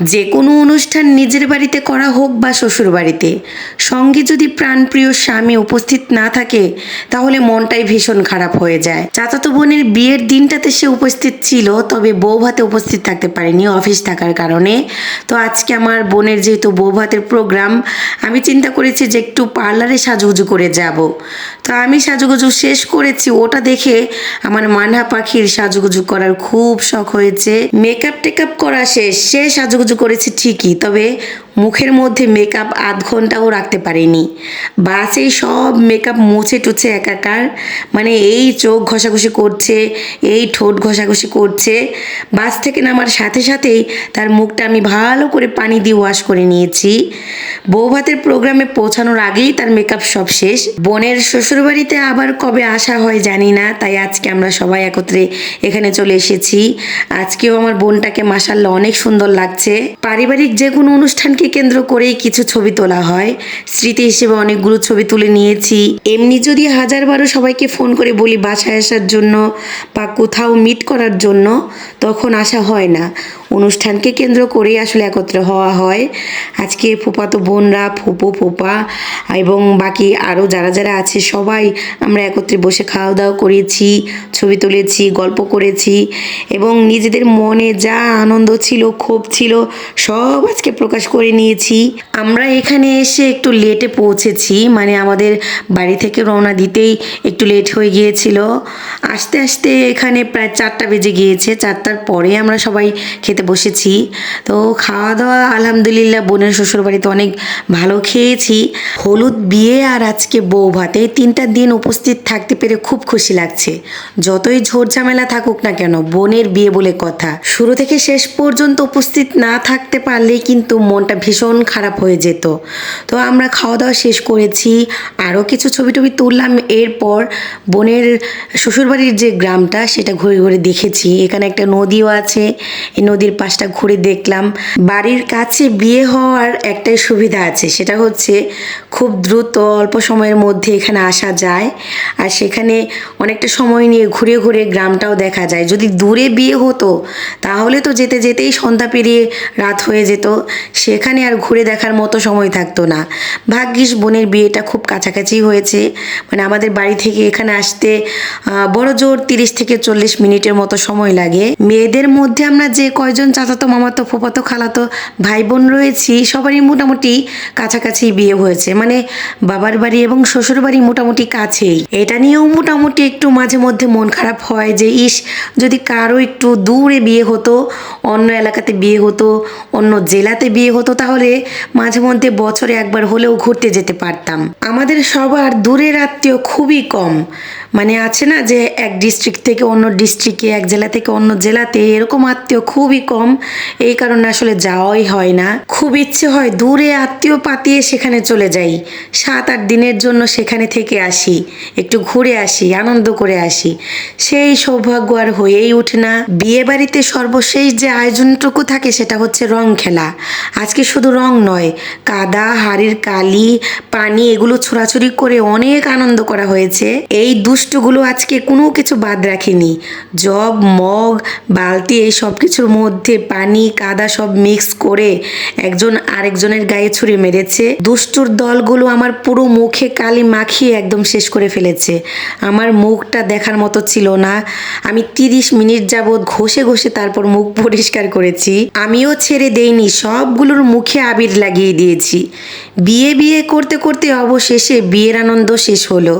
যে কোনো অনুষ্ঠান নিজের বাড়িতে করা হোক বা শ্বশুর বাড়িতে। সঙ্গে যদি প্রাণপ্রিয় স্বামী উপস্থিত না থাকে, তাহলে মনটাই ভীষণ খারাপ হয়ে যায়। চাচাতো বোনের বিয়ের দিনটাতে সে উপস্থিত ছিল, তবে বউ ভাতে উপস্থিত থাকতে পারেনি অফিস থাকার কারণে। তো আজকে আমার বোনের যেহেতু বউ ভাতের প্রোগ্রাম, আমি চিন্তা করেছি যে একটু পার্লারে সাজুগুজু করে যাব। তো আমি সাজুগুজু শেষ করেছি, ওটা দেখে আমার মানহা পাখির সাজুগুজু করার খুব শখ হয়েছে। মেকআপ টেকআপ করা শেষ, সে সাজুগুজু করেছে ঠিকই, তবে মুখের মধ্যে মেকআপ আধ ঘন্টাও রাখতে পারিনি। বাসে সব মেকআপ মুছে টুছে একাকার মানে এই চোখ ঘষাঘষি করছে, এই ঠোঁট ঘষাঘষি করছে, বাস থেকে নামার সাথে সাথেই তার মুখটা আমি ভালো করে পানি দিয়ে ওয়াশ করে নিয়েছি। বৌভাতের প্রোগ্রামে পৌঁছানোর আগেই তার মেকআপ সব শেষ। বোনের শ্বশুরবাড়িতে আবার কবে আসা হয় জানি না, তাই আজকে আমরা সবাই একত্রে এখানে চলে এসেছি। আজকেও আমার বোনটাকে মাসাল্লাহ অনেক সুন্দর লাগছে। পারিবারিক যে কোনো অনুষ্ঠানকে কেন্দ্র করেই কিছু ছবি তোলা হয়। স্মৃতি হিসেবে অনেকগুলো ছবি তুলে নিয়েছি। এমনি যদি হাজার বারো সবাইকে ফোন করে বলি বাসায় আসার জন্য বা কোথাও মিট করার জন্য, তখন আসা হয় না। অনুষ্ঠানকে কেন্দ্র করেই আসলে একত্র হওয়া হয়। আজকে ফুপাতো বোনরা, ফুপো, ফুপা। এবং বাকি আরও যারা যারা আছে, সবাই আমরা একত্রে বসে খাওয়া দাওয়া করেছি, ছবি তুলেছি, গল্প করেছি এবং নিজেদের মনে যা আনন্দ ছিল, ক্ষোভ ছিল, সব আজকে প্রকাশ করে নিয়েছি। আমরা এখানে এসে একটু লেটে পৌঁছেছি মানে আমাদের বাড়ি থেকে রওনা দিতেই একটু লেট হয়ে গিয়েছিল। আস্তে আস্তে এখানে প্রায় চারটা বেজে গিয়েছে, চারটার পরে আমরা সবাই খেতে বসেছি। তো খাওয়া দাওয়া আলহামদুলিল্লাহ বোনের শ্বশুর বাড়িতে অনেক ভালো খেয়েছি। হলুদ বিয়ে আর আজকে বউ ভাতে তিনটা দিন উপস্থিত থাকতে পেরে খুব খুশি লাগছে। যতই ঝোর ঝামেলা থাকুক না কেন, বোনের বিয়ে বলে কথা। শুরু থেকে শেষ পর্যন্ত উপস্থিত না থাকতে পারলে কিন্তু মনটা ভীষণ খারাপ হয়ে যেত। তো আমরা খাওয়া দাওয়া শেষ করেছি, আরও কিছু ছবি টবি তুললাম। এরপর বোনের শ্বশুরবাড়ির যে গ্রামটা, সেটা ঘুরে ঘুরে দেখেছি। এখানে একটা নদীও আছে, এই নদীর পাশটা ঘুরে দেখলাম। বাড়ির কাছে বিয়ে হওয়ার একটাই সুবিধা আছে, সেটা হচ্ছে খুব দ্রুত, অল্প সময়ের মধ্যে এখানে আসা যায়। আর সেখানে অনেকটা সময় নিয়ে ঘুরে ঘুরে গ্রামটাও দেখা যায়। যদি দূরে বিয়ে হতো, তাহলে তো যেতে যেতেই সন্ধ্যা পেরিয়ে রাত হয়ে যেত। সেখানে আর ঘুরে দেখার মতো সময় থাকতো না। ভাগ্যিস বোনের বিয়েটা খুব কাছাকাছি হয়েছে। মানে আমাদের বাড়ি থেকে এখানে আসতে বড় জোর তিরিশ থেকে চল্লিশ মিনিটের মতো সময় লাগে। মেয়েদের মধ্যে আমরা যে কয়জন চাচাতো, মামাতো ফুপাতো খালাতো ভাই বোন রয়েছি, সবারই মোটামুটি কাছাকাছি বিয়ে হয়েছে। মানে বাবার বাড়ি এবং শ্বশুর বাড়ি মোটামুটি কাছেই। এটা নিয়েও মোটামুটি একটু মাঝে মধ্যে মন খারাপ হয় যে, ইস, যদি কারও একটু দূরে বিয়ে হতো অন্য এলাকাতে বিয়ে হতো, অন্য জেলাতে বিয়ে হতো, তাহলে মাঝে মধ্যে বছরে একবার হলেও ঘুরতে যেতে পারতাম। আমাদের সবার দূরের আত্মীয় খুবই কম। মানে আছে না যে এক ডিস্ট্রিক্ট থেকে অন্য ডিস্ট্রিক্টে এক জেলা থেকে অন্য জেলাতে এরকম আত্মীয় খুবই কম। এই কারণে আসলে যাওয়াই হয় না। খুব ইচ্ছে হয় দূরে আত্মীয় পাতিয়ে সেখানে চলে যাই। সাত আট দিনের জন্য সেখানে থেকে আসি, একটু ঘুরে আসি, আনন্দ করে আসি। সেই সৌভাগ্য আর হয়েই ওঠে না। বিয়ে বাড়িতে সর্বশেষ যে আয়োজনটুকু থাকে সেটা হচ্ছে রং খেলা। আজকে শুধু রং নয়, কাদা, হাড়ির কালি, পানি এগুলো ছোড়াছুড়ি করে অনেক আনন্দ করা হয়েছে। এই দুষ্টুগুলো আজকে কোনো কিছু বাদ রাখেনি। জব, মগ, বালতি এই সব কিছুর মধ্যে পানি, কাদা সব মিক্স করে একজন আরেকজনের গায়ে ছুঁড়ে মেরেছে। দুষ্টুর দলগুলো আমার পুরো মুখে কালি মাখিয়ে একদম শেষ করে ফেলেছে। আমার মুখটা দেখার মতো ছিল না। আমি তিরিশ মিনিট যাবৎ ঘষে ঘষে তারপর মুখ পরিষ্কার করেছি। আমিও ছেড়ে দেইনি, সবগুলোর মুখে আবির লাগিয়ে দিয়েছি। বিয়ে বিয়ে করতে করতে অবশেষে বিয়ের আনন্দ শেষ হলো।